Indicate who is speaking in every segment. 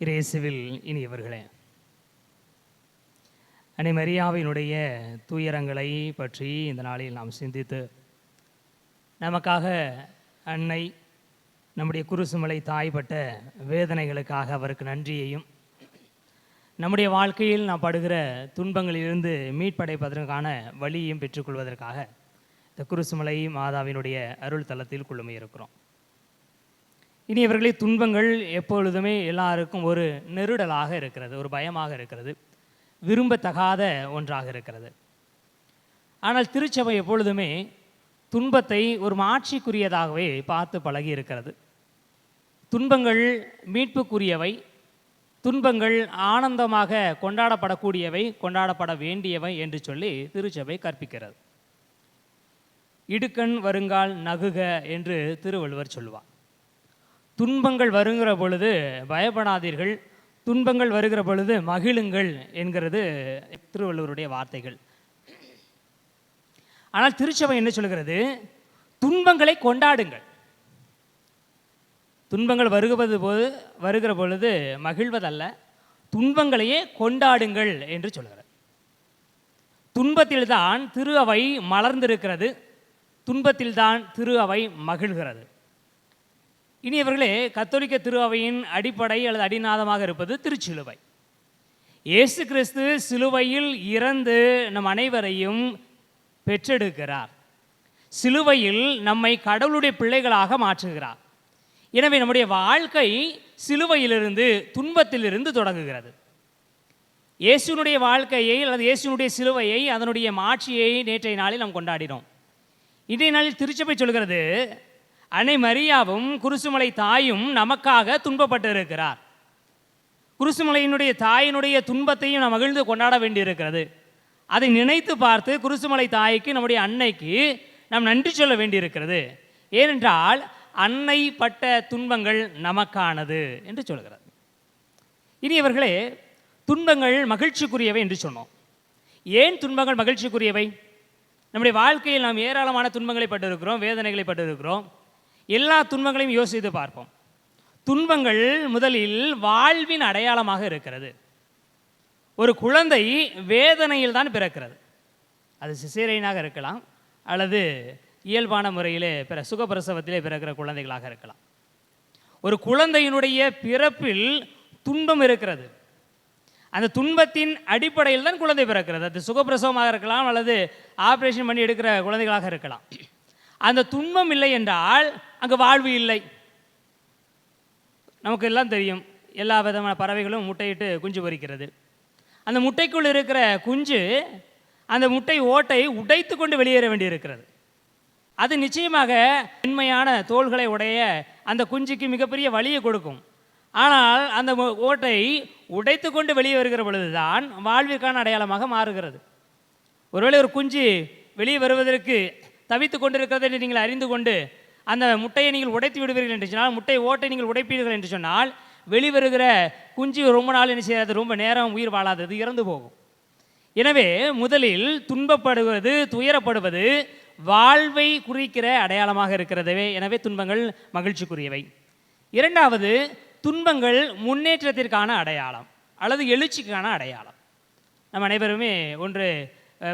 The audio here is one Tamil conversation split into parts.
Speaker 1: இயேசுவில் இனியவர்களே அன்னை மரியாவினுடைய துயரங்களை பற்றி இந்த நாளில் நாம் சிந்தித்து நமக்காக அன்னை நம்முடைய குருசுமலை தாய்ப்பட்ட வேதனைகளுக்காக அவருக்கு நன்றியையும் நம்முடைய வாழ்க்கையில் நாம் படுகிற துன்பங்களிலிருந்து மீட்படைப்பதற்கான வழியையும் பெற்றுக்கொள்வதற்காக இந்த குருசுமலை மாதாவினுடைய அருள் தளத்தில் குழுமையிருக்கிறோம். இருக்கிறோம் இனி இவர்களே துன்பங்கள் எப்பொழுதுமே எல்லாருக்கும் ஒரு நெருடலாக இருக்கிறது ஒரு பயமாக இருக்கிறது விரும்பத்தகாத ஒன்றாக இருக்கிறது. ஆனால் திருச்சபை எப்பொழுதுமே துன்பத்தை ஒரு மாட்சிக்குரியதாகவே பார்த்து பழகி இருக்கிறது. துன்பங்கள் மீட்புக்குரியவை துன்பங்கள் ஆனந்தமாக கொண்டாடப்படக்கூடியவை கொண்டாடப்பட வேண்டியவை என்று சொல்லி திருச்சபை கற்பிக்கிறது. இடுக்கண் வருங்கால் நகுக என்று திருவள்ளுவர் சொல்லுவார் துன்பங்கள் வருகிற பொழுது பயப்படாதீர்கள். துன்பங்கள் வருகிற பொழுது மகிழுங்கள் என்கிறது திருவள்ளுவருடைய வார்த்தைகள். ஆனால் திருச்சபை என்ன சொல்கிறது? துன்பங்களை கொண்டாடுங்கள். துன்பங்கள் வருகிறது போது வருகிற பொழுது மகிழ்வதல்ல. துன்பங்களையே கொண்டாடுங்கள் என்று சொல்கிறது துன்பத்தில்தான் திரு அவை மலர்ந்திருக்கிறது. துன்பத்தில்தான் திரு அவை மகிழ்கிறது. இனியவர்களே கத்தோலிக்க திருவையின் அடிப்படை அல்லது அடிநாதமாக இருப்பது திருச்சிலுவை. இயேசு கிறிஸ்து சிலுவையில் இறந்து நம் அனைவரையும் பெற்றெடுக்கிறார். சிலுவையில் நம்மை கடவுளுடைய பிள்ளைகளாக மாற்றுகிறார். எனவே நம்முடைய வாழ்க்கை சிலுவையிலிருந்து துன்பத்திலிருந்து தொடங்குகிறது. இயேசுனுடைய வாழ்க்கையை அல்லது இயேசுனுடைய சிலுவையை அதனுடைய மாட்சியை நேற்றைய நாளில் நாம் கொண்டாடினோம். இன்றைய நாளில் திருச்சபை சொல்கிறது அன்னை மரியாவும் குருசுமலை தாயும் நமக்காக துன்பப்பட்டு இருக்கிறார் குருசுமலையினுடைய தாயினுடைய துன்பத்தையும் நாம் மகிழ்ந்து கொண்டாட வேண்டியிருக்கிறது. அதை நினைத்து பார்த்து குருசுமலை தாய்க்கு நம்முடைய அன்னைக்கு நாம் நன்றி சொல்ல வேண்டியிருக்கிறது. ஏனென்றால் அன்னை பட்ட துன்பங்கள் நமக்கானது என்று சொல்கிறது இனியவர்களே துன்பங்கள் மகிழ்ச்சிக்குரியவை என்று சொன்னோம். ஏன் துன்பங்கள் மகிழ்ச்சிக்குரியவை? நம்முடைய வாழ்க்கையில் நாம் ஏராளமான துன்பங்களை பட்டிருக்கிறோம் வேதனைகளை பட்டிருக்கிறோம். எல்லா துன்பங்களையும் யோசித்து பார்ப்போம். துன்பங்கள் முதலில் வாழ்வின் அடையாளமாக இருக்கிறது. ஒரு குழந்தை வேதனையில் தான் பிறக்கிறது. அது சிசேரையனாக இருக்கலாம் அல்லது இயல்பான முறையிலே பிற சுகப்பிரசவத்திலே பிறக்கிற குழந்தைகளாக இருக்கலாம். ஒரு குழந்தையினுடைய பிறப்பில் துன்பம் இருக்கிறது. அந்த துன்பத்தின் அடிப்படையில் தான் குழந்தை பிறக்கிறது. அது சுகப்பிரசவமாக இருக்கலாம் அல்லது ஆப்ரேஷன் பண்ணி எடுக்கிற குழந்தைகளாக இருக்கலாம். அந்த துன்பம் இல்லை என்றால் அங்கே வாழ்வு இல்லை. நமக்கு எல்லாம் தெரியும் எல்லா விதமான பறவைகளும் முட்டையிட்டு குஞ்சு பொறிக்கிறது. அந்த முட்டைக்குள் இருக்கிற குஞ்சு அந்த முட்டை ஓட்டை உடைத்து கொண்டு வெளியேற வேண்டியிருக்கிறது. அது நிச்சயமாக மென்மையான தோள்களை உடைய அந்த குஞ்சுக்கு மிகப்பெரிய வலியை கொடுக்கும். ஆனால் அந்த ஓட்டை உடைத்து கொண்டு வெளியே வருகிற பொழுதுதான் வாழ்விற்கான அடையாளமாக மாறுகிறது. ஒருவேளை ஒரு குஞ்சு வெளியே வருவதற்கு தவித்து கொண்டிருக்கிறது என்று நீங்கள் அறிந்து கொண்டு அந்த முட்டையை நீங்கள் உடைத்து விடுவீர்கள் என்று சொன்னால் முட்டை ஓட்டை நீங்கள் உடைப்பீர்கள் என்று சொன்னால் வெளிவருகிற குஞ்சு ரொம்ப நாள் என்ன செய்யாது? ரொம்ப நேரம் உயிர் வாழாதது இறந்து போகும். எனவே முதலில் துன்பப்படுவது துயரப்படுவது வாழ்வை குறிக்கிற அடையாளமாக இருக்கிறதவே எனவே துன்பங்கள் மகிழ்ச்சிக்குரியவை. இரண்டாவது துன்பங்கள் முன்னேற்றத்திற்கான அடையாளம் அல்லது எழுச்சிக்கான அடையாளம். நம்ம அனைவருமே ஒன்று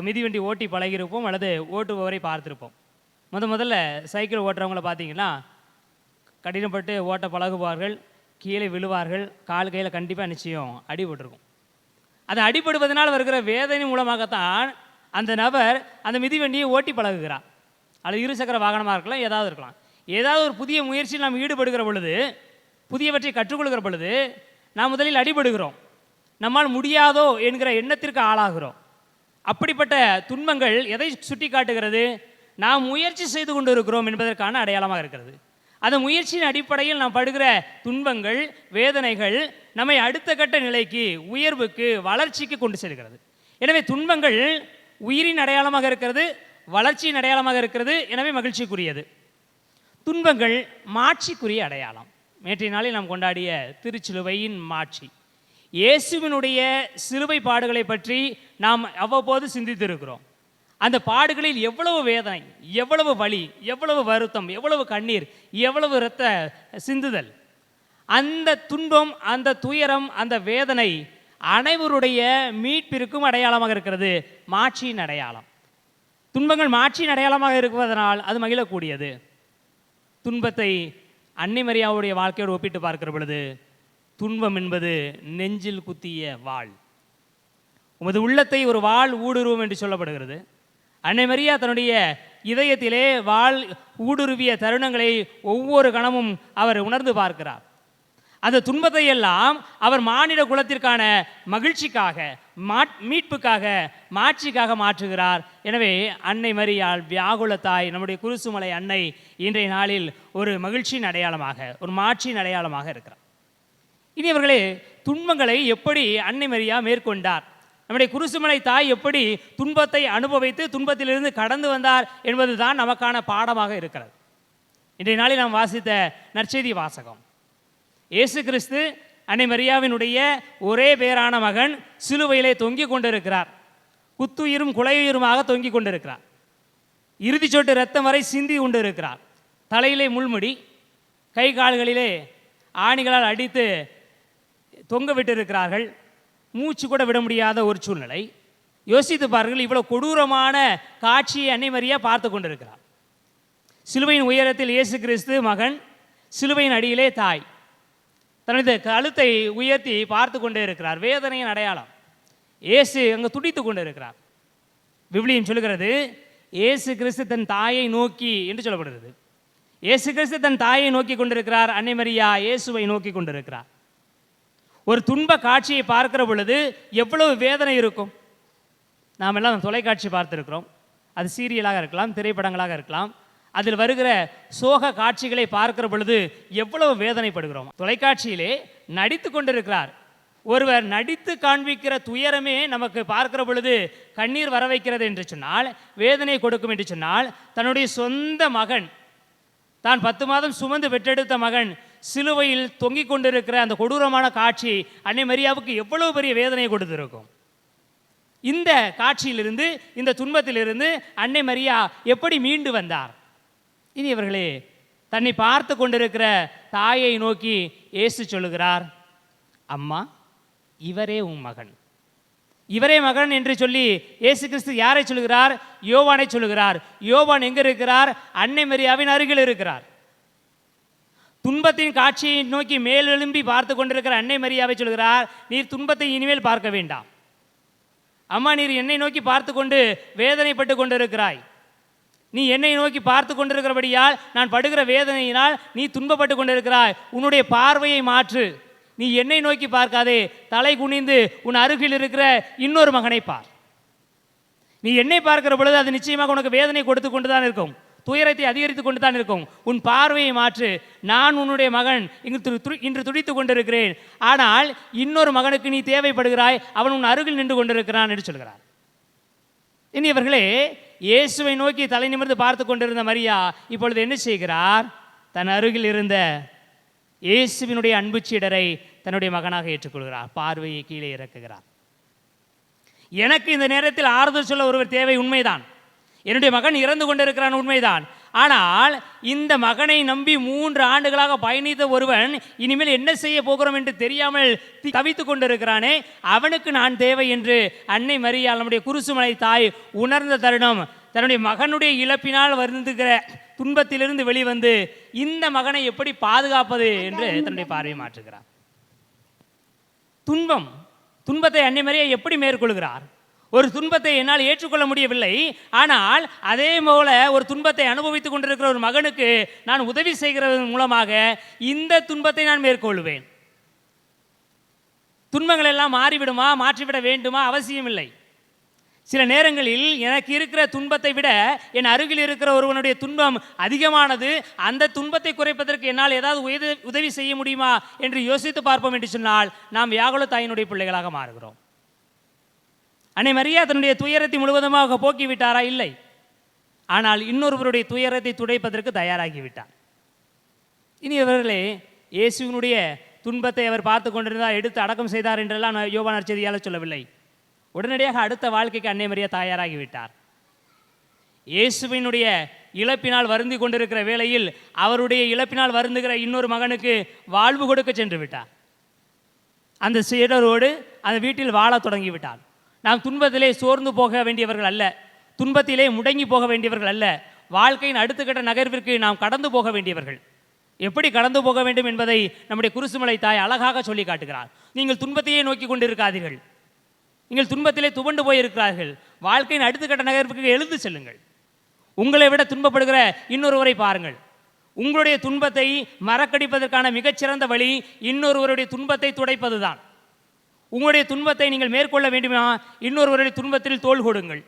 Speaker 1: மிதிவண்டி ஓட்டி பழகியிருப்போம் அல்லது ஓட்டுபவரை பார்த்திருப்போம். முத முதல்ல சைக்கிள் ஓட்டுறவங்கள பார்த்தீங்கன்னா கடினப்பட்டு ஓட்ட பழகுவார்கள் கீழே விழுவார்கள் கால் கையில் கண்டிப்பாக நிச்சயம் அடிபட்டிருக்கும் அது அடிபடுவதனால் வருகிற வேதனை மூலமாகத்தான் அந்த நபர் அந்த மிதிவண்டியை ஓட்டி பழகுகிறார். அது இருசக்கர வாகனமாக இருக்கலாம் ஏதாவது இருக்கலாம். ஏதாவது ஒரு புதிய முயற்சியில் நாம் ஈடுபடுகிற பொழுது புதியவற்றை கற்றுக்கொள்கிற பொழுது நாம் முதலில் அடிபடுகிறோம். நம்மால் முடியாதோ என்கிற எண்ணத்திற்கு ஆளாகிறோம். அப்படிப்பட்ட துன்பங்கள் எதை சுட்டி காட்டுகிறது நாம் முயற்சி செய்து கொண்டு இருக்கிறோம் என்பதற்கான அடையாளமாக இருக்கிறது. அந்த முயற்சியின் அடிப்படையில் நாம் படுகிற துன்பங்கள் வேதனைகள் நம்மை அடுத்த கட்ட நிலைக்கு உயர்வுக்கு வளர்ச்சிக்கு கொண்டு செல்கிறது. எனவே துன்பங்கள் உயிரின் அடையாளமாக இருக்கிறது வளர்ச்சியின் அடையாளமாக இருக்கிறது எனவே மகிழ்ச்சிக்குரியது. துன்பங்கள் மாட்சிக்குரிய அடையாளம். நேற்றைய நாளில் நாம் கொண்டாடிய திருச்சிலுவையின் மாட்சி. இயேசுவினுடைய சிலுவை பாடுகளை பற்றி நாம் அவ்வப்போது சிந்தித்திருக்கிறோம். அந்த பாடுகளில் எவ்வளவு வேதனை எவ்வளவு வலி எவ்வளவு வருத்தம் எவ்வளவு கண்ணீர் எவ்வளவு இரத்த சிந்துதல். அந்த துன்பம் அந்த துயரம் அந்த வேதனை அனைவருடைய மீட்பிற்கும் அடையாளமாக இருக்கிறது மாட்சியின் அடையாளம். துன்பங்கள் மாட்சியின் அடையாளமாக இருப்பதனால் அது மகிழக்கூடியது. துன்பத்தை அன்னிமரியாவுடைய வாழ்க்கையோடு ஒப்பிட்டு பார்க்கிற பொழுது துன்பம் என்பது நெஞ்சில் குத்திய வாள் உமது உள்ளத்தை ஒரு வாள் ஊடுருவோம் என்று சொல்லப்படுகிறது. அன்னை மரியா தன்னுடைய இதயத்திலே வாழ் ஊடுருவிய தருணங்களை ஒவ்வொரு கணமும் அவர் உணர்ந்து பார்க்கிறார். அந்த துன்பத்தை எல்லாம் அவர் மானிட குலத்திற்கான மகிழ்ச்சிக்காக மாட் மீட்புக்காக மாட்சிக்காக மாற்றுகிறார். எனவே அன்னை மரியாள் வியாகுல தாய் நம்முடைய குருசுமலை அன்னை இன்றைய நாளில் ஒரு மகிழ்ச்சியின் அடையாளமாக ஒரு மாட்சியின் அடையாளமாக இருக்கிறார். இனி அவர்களே துன்பங்களை எப்படி அன்னை மரியா மேற்கொண்டார்? நம்முடைய குருசுமலை தாய் எப்படி துன்பத்தை அனுபவித்து துன்பத்திலிருந்து கடந்து வந்தார் என்பதுதான் நமக்கான பாடமாக இருக்கிறது. இன்றைய நாளில் நாம் வாசித்த நற்செய்தி வாசகம். இயேசு கிறிஸ்து அன்னை மரியாவினுடைய ஒரே பேரான மகன் சிலுவையிலே தொங்கிக் கொண்டிருக்கிறார். குத்துயிரும் குலையுயிருமாக தொங்கிக் கொண்டிருக்கிறார். இறுதி சொட்டு ரத்தம் வரை சிந்தி கொண்டு இருக்கிறார் தலையிலே முள்முடி கை கால்களிலே ஆணிகளால் அடித்து தொங்க விட்டிருக்கிறார்கள். மூச்சு கூட விட முடியாத ஒரு சூழ்நிலை. யோசித்து பாருங்கள் இவ்வளோ கொடூரமான காட்சியை அன்னை மரியா பார்த்து கொண்டிருக்கிறார் சிலுவையின் உயரத்தில் இயேசு கிறிஸ்து மகன் சிலுவையின் அடியிலே தாய். தனது கழுத்தை உயர்த்தி பார்த்து கொண்டே இருக்கிறார். வேதனையின் அடையாளம். இயேசு அங்கே துடித்து கொண்டு இருக்கிறார் விவிலியம் சொல்லுகிறது இயேசு கிறிஸ்து தன் தாயை நோக்கி என்று சொல்லப்படுகிறது. இயேசு கிறிஸ்து தன் தாயை நோக்கி கொண்டிருக்கிறார். அன்னை மரியா இயேசுவை நோக்கி கொண்டிருக்கிறார். ஒரு துன்ப காட்சியை பார்க்கிற பொழுது எவ்வளவு வேதனை இருக்கும்? நாம் எல்லாம் தொலைக்காட்சி பார்த்துருக்கிறோம். அது சீரியலாக இருக்கலாம் திரைப்படங்களாக இருக்கலாம். அதில் வருகிற சோக காட்சிகளை பார்க்கிற பொழுது எவ்வளவு வேதனைப்படுகிறோம். தொலைக்காட்சியிலே நடித்து கொண்டிருக்கிறார். ஒருவர் நடித்து காண்பிக்கிற துயரமே நமக்கு பார்க்கிற பொழுது கண்ணீர் வர வைக்கிறது என்று சொன்னால் வேதனை கொடுக்கும் என்று சொன்னால் தன்னுடைய சொந்த மகன் தான் பத்து மாதம் சுமந்து பெற்றெடுத்த மகன் சிலுவையில் தொங்கிக் கொண்டிருக்கிற அந்த கொடூரமான காட்சி அன்னை மரியாவுக்கு எவ்வளவு பெரிய வேதனை கொடுத்திருக்கும். இந்த காட்சியிலிருந்து இந்த துன்பத்திலிருந்து அன்னை மரியா எப்படி மீண்டு வந்தார்? இனி இவர்களே தன்னை பார்த்து கொண்டிருக்கிற தாயை நோக்கி ஏசு சொல்லுகிறார் அம்மா இவரே உன் மகன். இவரே மகன் என்று சொல்லி இயேசு கிறிஸ்து யாரை சொல்கிறார் யோவானை சொல்லுகிறார். யோவான் எங்கே இருக்கிறார்? அன்னை மரியாவின் அருகில் இருக்கிறார். துன்பத்தின் காட்சியை நோக்கி மேலெழும்பி பார்த்து கொண்டிருக்கிற அன்னை மரியாவை சொல்கிறார் நீர் துன்பத்தை இனிமேல் பார்க்க வேண்டாம். அம்மா நீர் என்னை நோக்கி பார்த்து கொண்டு வேதனைப்பட்டு கொண்டிருக்கிறாய். நீ என்னை நோக்கி பார்த்து கொண்டிருக்கிறபடியால் நான் படுகிற வேதனையினால் நீ துன்பப்பட்டு கொண்டிருக்கிறாய். உன்னுடைய பார்வையை மாற்று. நீ என்னை நோக்கி பார்க்காதே. தலை குனிந்து உன் அருகில் இருக்கிற இன்னொரு மகனை பார். நீ என்னை பார்க்கிற பொழுது அது நிச்சயமாக உனக்கு வேதனை கொடுத்து கொண்டு தான் இருக்கும். துயரத்தை அதிகரித்து கொண்டு தான் இருக்கும். உன் பார்வையை மாற்று. நான் உன்னுடைய மகன். இங்கு து- து- இன்று துடித்து கொண்டிருக்கிறேன். ஆனால் இன்னொரு மகனுக்கு நீ தேவைப்படுகிறாய். அவன் உன் அருகில் நின்று கொண்டிருக்கிறான் என்று சொல்கிறார். இனி இவர்களே இயேசுவை நோக்கி தலை நிமிர்ந்து பார்த்து கொண்டிருந்த மரியா இப்பொழுது என்ன செய்கிறார்? தன் அருகில் இருந்த இயேசுவினுடைய அன்பு சீடரை தன்னுடைய மகனாக ஏற்றுக்கொள்கிறார். பார்வையை கீழே இறக்குகிறார். எனக்கு இந்த நேரத்தில் ஆறுதல் சொல்ல ஒருவர் தேவை உண்மைதான். என்னுடைய மகன் இறந்து கொண்டிருக்கிறான் உண்மைதான். ஆனால் இந்த மகனை நம்பி மூன்று ஆண்டுகளாக பயணித்த ஒருவன் இனிமேல் என்ன செய்ய போகிறோம் என்று தெரியாமல் தவித்து கொண்டிருக்கிறானே. அவனுக்கு நான் தேவை என்று அன்னை மரியா நம்முடைய குருசுமலை தாய் உணர்ந்த தருணம். தன்னுடைய மகனுடைய இழப்பினால் வருந்துகிற துன்பத்திலிருந்து வெளிவந்து இந்த மகனை எப்படி பாதுகாப்பது என்று தன்னுடைய பார்வையை மாற்றுகிறார். துன்பம் துன்பத்தை அன்னை மரியா எப்படி மேற்கொள்கிறார்? ஒரு துன்பத்தை என்னால் ஏற்றுக்கொள்ள முடியவில்லை. ஆனால் அதே போல ஒரு துன்பத்தை அனுபவித்துக் கொண்டிருக்கிற ஒரு மகனுக்கு நான் உதவி செய்கிறதன் மூலமாக இந்த துன்பத்தை நான் மேற்கொள்வேன். துன்பங்கள் எல்லாம் மாறிவிடுமா மாற்றிவிட வேண்டுமா அவசியமில்லை. சில நேரங்களில் எனக்கு இருக்கிற துன்பத்தை விட என் அருகில் இருக்கிற ஒருவனுடைய துன்பம் அதிகமானது. அந்த துன்பத்தை குறைப்பதற்கு என்னால் ஏதாவது உதவி செய்ய முடியுமா என்று யோசித்து பார்ப்போம் என்று சொன்னால் நாம் வியாகுல தாயினுடைய பிள்ளைகளாக மாறுகிறோம். அன்னை மரியா தன்னுடைய துயரத்தை முழுவதுமாக போக்கிவிட்டாரா? இல்லை. ஆனால் இன்னொருவருடைய துயரத்தை துடைப்பதற்கு தயாராகிவிட்டார். இனி இவர்களே இயேசுவினுடைய துன்பத்தை அவர் பார்த்து கொண்டிருந்தால் எடுத்து அடக்கம் செய்தார் என்றெல்லாம் நான் யோவான் நற்செய்தியால் சொல்லவில்லை. உடனடியாக அடுத்த வாழ்க்கைக்கு அன்னை மரியா தயாராகிவிட்டார். இயேசுவினுடைய இழப்பினால் வருந்தி கொண்டிருக்கிற வேளையில் அவருடைய இழப்பினால் வருந்துகிற இன்னொரு மகனுக்கு வாழ்வு கொடுக்க சென்று விட்டார். அந்த சீடரோடு அந்த வீட்டில் வாழத் தொடங்கிவிட்டார் நாம் துன்பத்திலே சோர்ந்து போக வேண்டியவர்கள் அல்ல. துன்பத்திலே முடங்கி போக வேண்டியவர்கள் அல்ல. வாழ்க்கையின் அடுத்த கட்ட நகர்விற்கு நாம் கடந்து போக வேண்டியவர்கள். எப்படி கடந்து போக வேண்டும் என்பதை நம்முடைய குருசுமலை தாய் அழகாக சொல்லி காட்டுகிறார். நீங்கள் துன்பத்தையே நோக்கி கொண்டிருக்காதீர்கள். நீங்கள் துன்பத்திலே துவண்டு போயிருக்கிறார்கள். வாழ்க்கையின் அடுத்த கட்ட நகர்வுக்கு எழுந்து செல்லுங்கள். உங்களை விட துன்பப்படுகிற இன்னொருவரை பாருங்கள். உங்களுடைய துன்பத்தை மறக்கடிப்பதற்கான மிகச்சிறந்த வழி இன்னொருவருடைய துன்பத்தை துடைப்பதுதான். உங்களுடைய துன்பத்தை நீங்கள் மேற்கொள்ள வேண்டுமா? இன்னொருவருடைய துன்பத்தில் தோள் கொடுங்கள்.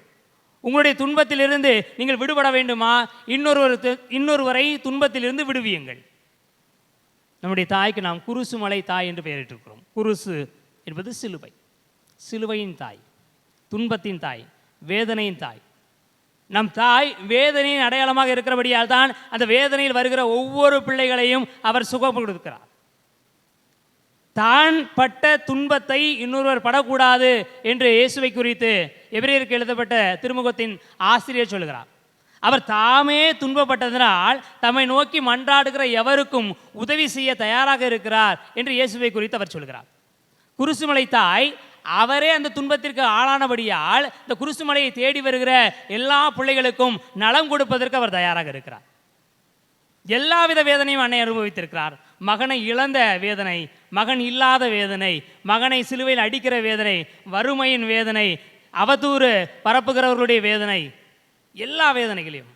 Speaker 1: உங்களுடைய துன்பத்திலிருந்து நீங்கள் விடுபட வேண்டுமா? இன்னொருவர் இன்னொருவரை துன்பத்திலிருந்து விடுவியுங்கள். நம்முடைய தாய்க்கு நாம் குருசு மலை தாய் என்று பெயரிட்டிருக்கிறோம். குருசு என்பது சிலுவை. சிலுவையின் தாய் துன்பத்தின் தாய் வேதனையின் தாய். நம் தாய் வேதனையின் அடையாளமாக இருக்கிறபடியால் தான் அந்த வேதனையில் வருகிற ஒவ்வொரு பிள்ளைகளையும் அவர் சுகம் கொடுக்கிறார். தான் பட்ட துன்பத்தை இன்னொருவர் படக்கூடாது என்று இயேசுவை குறித்து எபிரேயருக்கு எழுதப்பட்ட திருமுகத்தின் ஆசிரியர் சொல்கிறார். அவர் தாமே துன்பப்பட்டதனால் தம்மை நோக்கி மன்றாடுகிற எவருக்கும் உதவி செய்ய தயாராக இருக்கிறார் என்று இயேசுவை குறித்து அவர் சொல்கிறார். குருசுமலை தாய் அவரே அந்த துன்பத்திற்கு ஆளானபடியால் இந்த குருசுமலையை தேடி வருகிற எல்லா பிள்ளைகளுக்கும் நலம் கொடுப்பதற்கு அவர் தயாராக இருக்கிறார். எல்லாவித வேதனையும் அன்னை அனுபவித்திருக்கிறார். மகனை இழந்த வேதனை மகன் இல்லாத வேதனை மகனை சிலுவையில் அடிக்கிற வேதனை வறுமையின் வேதனை அவதூறு பரப்புகிறவர்களுடைய வேதனை எல்லா வேதனைகளையும்.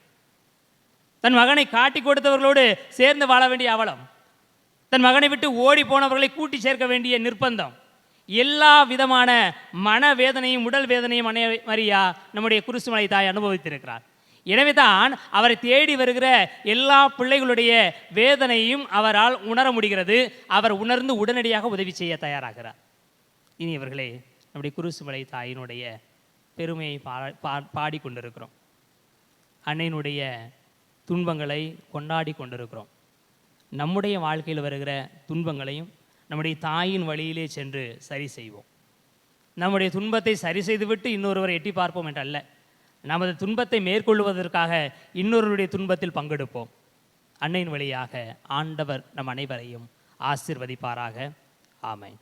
Speaker 1: தன் மகனை காட்டி கொடுத்தவர்களோடு சேர்ந்து வாழ வேண்டிய அவலம். தன் மகனை விட்டு ஓடி போனவர்களை கூட்டி சேர்க்க வேண்டிய நிர்பந்தம். எல்லா விதமான மன வேதனையும் உடல் வேதனையும் அன்னை மரியா நம்முடைய குருசுமலை தாய் அனுபவித்திருக்கிறார். எனவே தான் அவரை தேடி வருகிற எல்லா பிள்ளைகளுடைய வேதனையும் அவரால் உணர முடிகிறது. அவர் உணர்ந்து உடனடியாக உதவி செய்ய தயாராகிறார். இனி இவர்களே நம்முடைய குருசுமலை தாயினுடைய பெருமையை பா பா- பாடிக்கொண்டிருக்கிறோம் அன்னையினுடைய துன்பங்களை கொண்டாடி கொண்டிருக்கிறோம். நம்முடைய வாழ்க்கையில் வருகிற துன்பங்களையும் நம்முடைய தாயின் வழியிலே சென்று சரி செய்வோம். நம்முடைய துன்பத்தை சரி செய்துவிட்டு இன்னொருவரை எட்டி பார்ப்போம் என்றல்ல. நமது துன்பத்தை மேற்கொள்வதற்காக இன்னொருடைய துன்பத்தில் பங்கெடுப்போம். அன்னையின் வழியாக ஆண்டவர் நம் அனைவரையும் ஆசிர்வதிப்பாராக. ஆமை